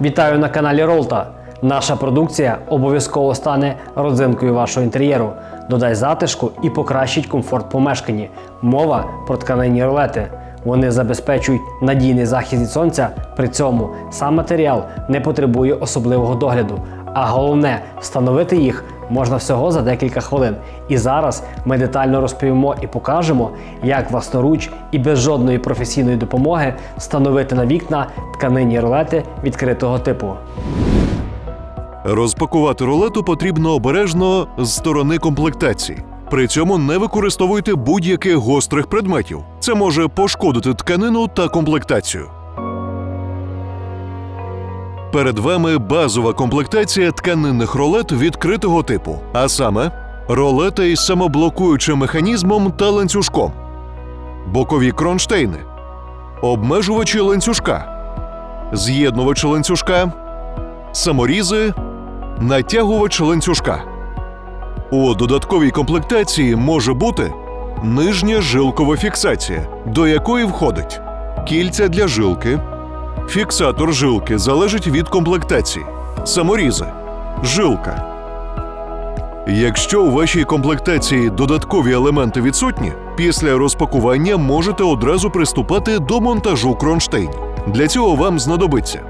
Вітаю на каналі Ролта. Наша продукція обов'язково стане родзинкою вашого інтер'єру, додай затишку і покращить комфорт помешканні. Мова про тканинні ролети. Вони забезпечують надійний захист від сонця. При цьому сам матеріал не потребує особливого догляду. А головне, встановити їх можна всього за декілька хвилин. І зараз ми детально розповімо і покажемо, як власноруч і без жодної професійної допомоги встановити на вікна тканинні ролети відкритого типу. Розпакувати рулету потрібно обережно з сторони комплектації. При цьому не використовуйте будь-яких гострих предметів. Це може пошкодити тканину та комплектацію. Перед вами базова комплектація тканинних ролет відкритого типу, а саме ролета із самоблокуючим механізмом та ланцюжком, бокові кронштейни, обмежувачі ланцюжка, з'єднувачі ланцюжка, саморізи, натягувач ланцюжка. У додатковій комплектації може бути нижня жилкова фіксація, до якої входить кільця для жилки, фіксатор жилки залежить від комплектації, саморізи, жилка. Якщо у вашій комплектації додаткові елементи відсутні, після розпакування можете одразу приступати до монтажу кронштейнів. Для цього вам знадобиться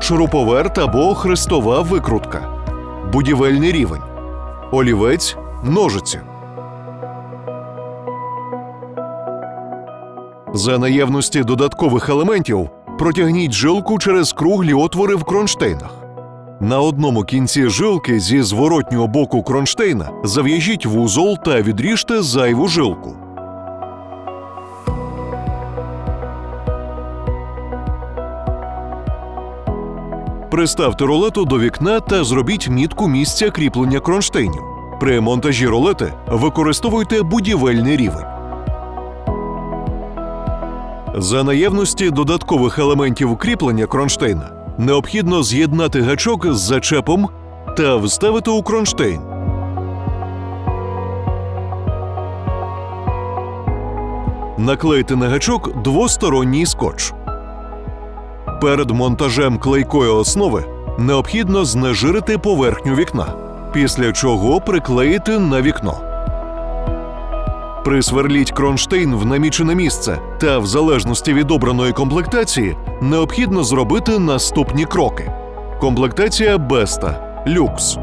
шуруповерт або хрестова викрутка, будівельний рівень, олівець, ножиці. За наявності додаткових елементів протягніть жилку через круглі отвори в кронштейнах. На одному кінці жилки зі зворотнього боку кронштейна зав'яжіть вузол та відріжте зайву жилку. Приставте рулету до вікна та зробіть мітку місця кріплення кронштейнів. При монтажі рулети використовуйте будівельний рівень. За наявності додаткових елементів кріплення кронштейна необхідно з'єднати гачок з зачепом та вставити у кронштейн. Наклейте на гачок двосторонній скотч. Перед монтажем клейкої основи необхідно знежирити поверхню вікна, після чого приклеїти на вікно. Присверліть кронштейн в намічене місце, та в залежності від обраної комплектації необхідно зробити наступні кроки. Комплектація Беста люкс.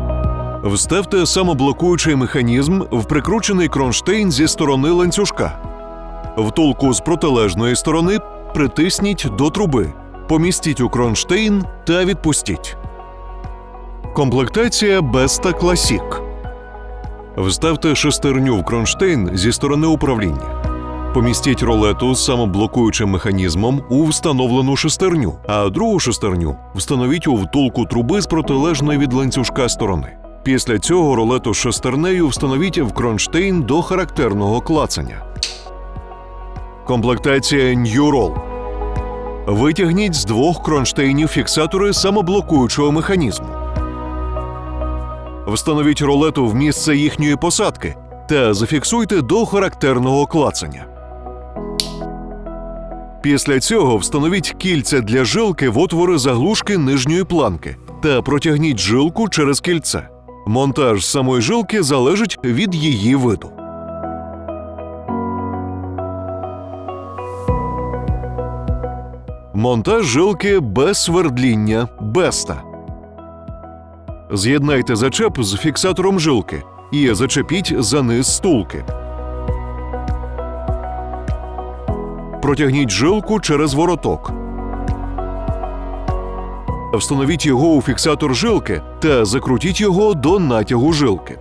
Вставте самоблокуючий механізм в прикручений кронштейн зі сторони ланцюжка. Втулку з протилежної сторони притисніть до труби, помістіть у кронштейн та відпустіть. Комплектація Беста Класік. Вставте шестерню в кронштейн зі сторони управління. Помістіть ролету з самоблокуючим механізмом у встановлену шестерню, а другу шестерню встановіть у втулку труби з протилежної від ланцюжка сторони. Після цього ролету з шестернею встановіть в кронштейн до характерного клацання. Комплектація New Roll. Витягніть з двох кронштейнів фіксатори самоблокуючого механізму. Встановіть рулету в місце їхньої посадки та зафіксуйте до характерного клацання. Після цього встановіть кільця для жилки в отвори заглушки нижньої планки та протягніть жилку через кільце. Монтаж самої жилки залежить від її виду. Монтаж жилки без свердління Беста. З'єднайте зачеп з фіксатором жилки і зачепіть за низ стулки. Протягніть жилку через вороток. Встановіть його у фіксатор жилки та закрутіть його до натягу жилки.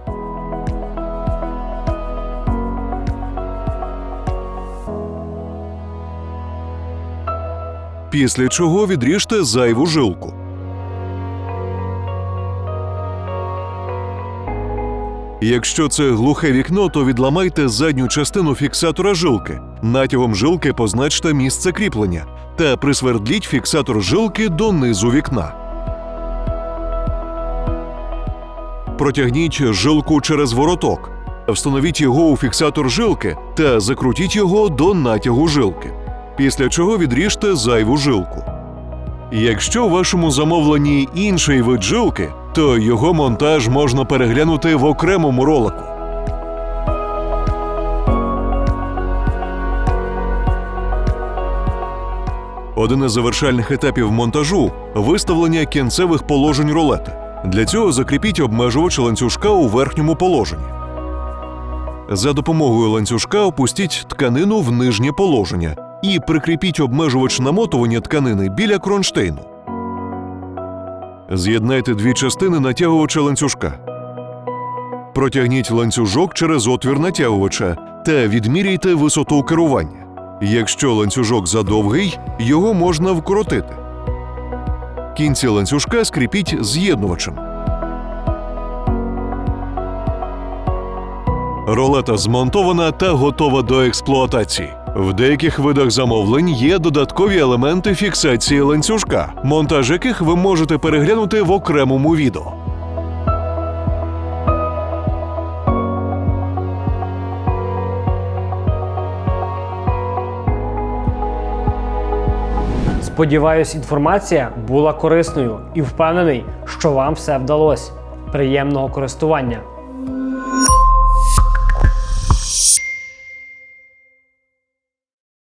Після чого відріжте зайву жилку. Якщо це глухе вікно, то відламайте задню частину фіксатора жилки. Натягом жилки позначте місце кріплення та присвердліть фіксатор жилки до низу вікна. Протягніть жилку через вороток. Встановіть його у фіксатор жилки та закрутіть його до натягу жилки. Після чого відріжте зайву жилку. Якщо у вашому замовленні інший вид жилки, то його монтаж можна переглянути в окремому ролику. Один із завершальних етапів монтажу виставлення кінцевих положень рулета. Для цього закріпіть обмежувач ланцюжка у верхньому положенні. За допомогою ланцюжка опустіть тканину в нижнє положення і прикріпіть обмежувач намотування тканини біля кронштейну. З'єднайте дві частини натягувача ланцюжка. Протягніть ланцюжок через отвір натягувача та відміряйте висоту керування. Якщо ланцюжок задовгий, його можна вкоротити. Кінці ланцюжка скріпіть з'єднувачем. Ролета змонтована та готова до експлуатації. В деяких видах замовлень є додаткові елементи фіксації ланцюжка, монтаж яких ви можете переглянути в окремому відео. Сподіваюсь, інформація була корисною і впевнений, що вам все вдалося. Приємного користування!